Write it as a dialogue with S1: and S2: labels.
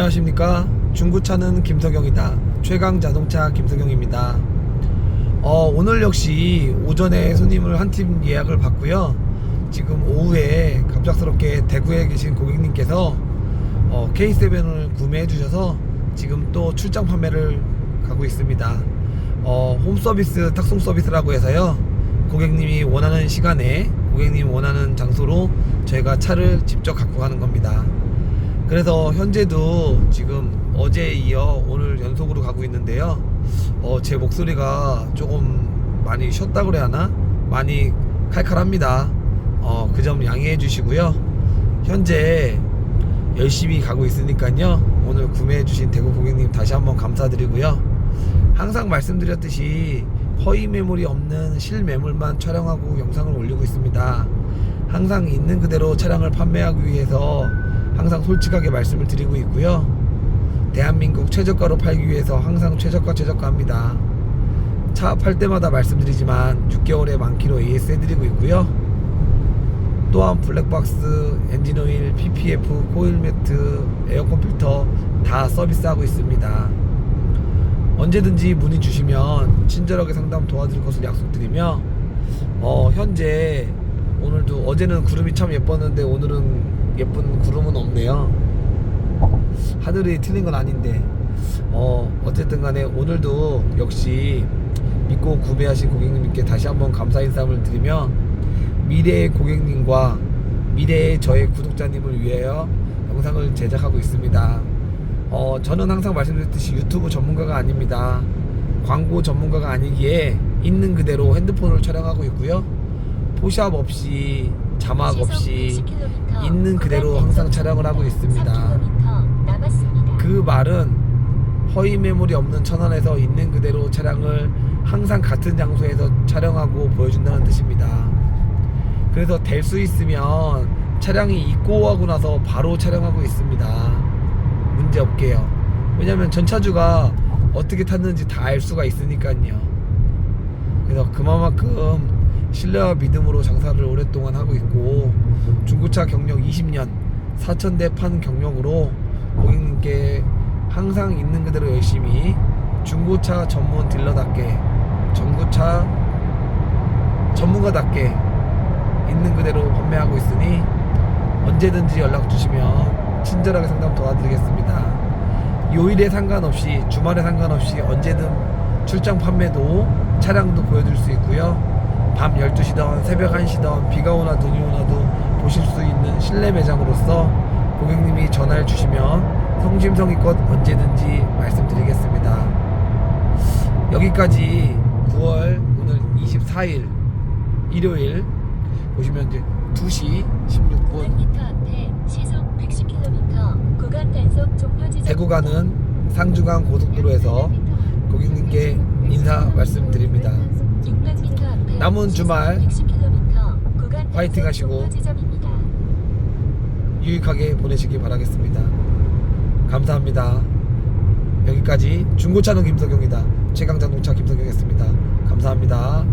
S1: 안녕하십니까? 중고차는 김석영이다. 최강 자동차 김석영입니다. 어, 오늘 역시 오전에 손님을 한 팀 예약을 받고요. 지금 오후에 갑작스럽게 대구에 계신 고객님께서 어, K7을 구매해 주셔서 지금 또 출장 판매를 가고 있습니다. 어, 홈서비스 탁송 서비스라고 해서요. 고객님이 원하는 시간에 고객님이 원하는 장소로 저희가 차를 직접 갖고 가는 겁니다 그래서 현재도 지금 어제에 이어 오늘 연속으로 가고 있는데요. 어, 제 목소리가 조금 많이 쉬었다 그래야 하나? 많이 칼칼합니다. 어, 그 점 양해해 주시고요. 현재 열심히 가고 있으니까요. 오늘 구매해 주신 대구 고객님 다시 한번 감사드리고요. 항상 말씀드렸듯이 허위 매물이 없는 실매물만 촬영하고 영상을 올리고 있습니다. 항상 있는 그대로 차량을 판매하기 위해서 항상 솔직하게 말씀을 드리고 있고요. 대한민국 최저가로 팔기 위해서 항상 최저가 최저가 합니다. 차 팔 때마다 말씀드리지만 6개월에 만키로 AS 해드리고 있고요. 또한 블랙박스, 엔진오일, PPF, 코일 매트, 에어컨 필터 다 서비스하고 있습니다. 언제든지 문의 주시면 친절하게 상담 도와드릴 것을 약속드리며 어, 현재 오늘도 어제는 구름이 참 예뻤는데 오늘은 예쁜 구름은 없네요. 하늘이 틀린 건 아닌데 어, 어쨌든 간에 오늘도 역시 믿고 구매하신 고객님께 다시 한번 감사 인사를 드리며 미래의 고객님과 미래의 저의 구독자님을 위하여 영상을 제작하고 있습니다. 어, 저는 항상 말씀드렸듯이 유튜브 전문가가 아닙니다. 광고 전문가가 아니기에 있는 그대로 핸드폰을 촬영하고 있고요. 포샵 없이 자막 없이 있는 그대로 항상 촬영을 하고 있습니다. 그 말은 허위 매물이 없는 천안에서 있는 그대로 차량을 항상 같은 장소에서 촬영하고 보여준다는 뜻입니다. 그래서 될 수 있으면 차량이 입고하고 나서 바로 촬영하고 있습니다. 문제 없게요. 왜냐면 전차주가 어떻게 탔는지 다 알 수가 있으니까요. 그래서 그만큼 신뢰와 믿음으로 장사를 오랫동안 하고 있고 중고차 경력 20년 4,000대 판 경력으로 고객님께 항상 있는 그대로 열심히 중고차 전문 딜러답게 전고차 전문가답게 있는 그대로 판매하고 있으니 언제든지 연락 주시면 친절하게 상담 도와드리겠습니다. 요일에 상관없이 주말에 상관없이 언제든 출장 판매도 차량도 보여드릴 수 있고요. 밤 12시든 새벽 1시든 비가 오나 눈이 오나도 보실 수 있는 실내 매장으로서 고객님이 전화를 주시면 성심성의껏 언제든지 말씀드리겠습니다. 여기까지 9월 오늘 24일 일요일 보시면 이제 2시 16분
S2: 100m 앞에 시속 110km 구간 단속 종료 지점
S1: 대구 가는 상주간 고속도로에서 고객님께 인사 말씀드립니다.
S2: 600m 앞에
S1: 남은 주말
S2: 110km 구간 단속
S1: 화이팅 하시고. 유익하게 보내시기 바라겠습니다. 감사합니다. 여기까지 중고차는 김석영이다. 최강자동차 김석영이었습니다. 감사합니다.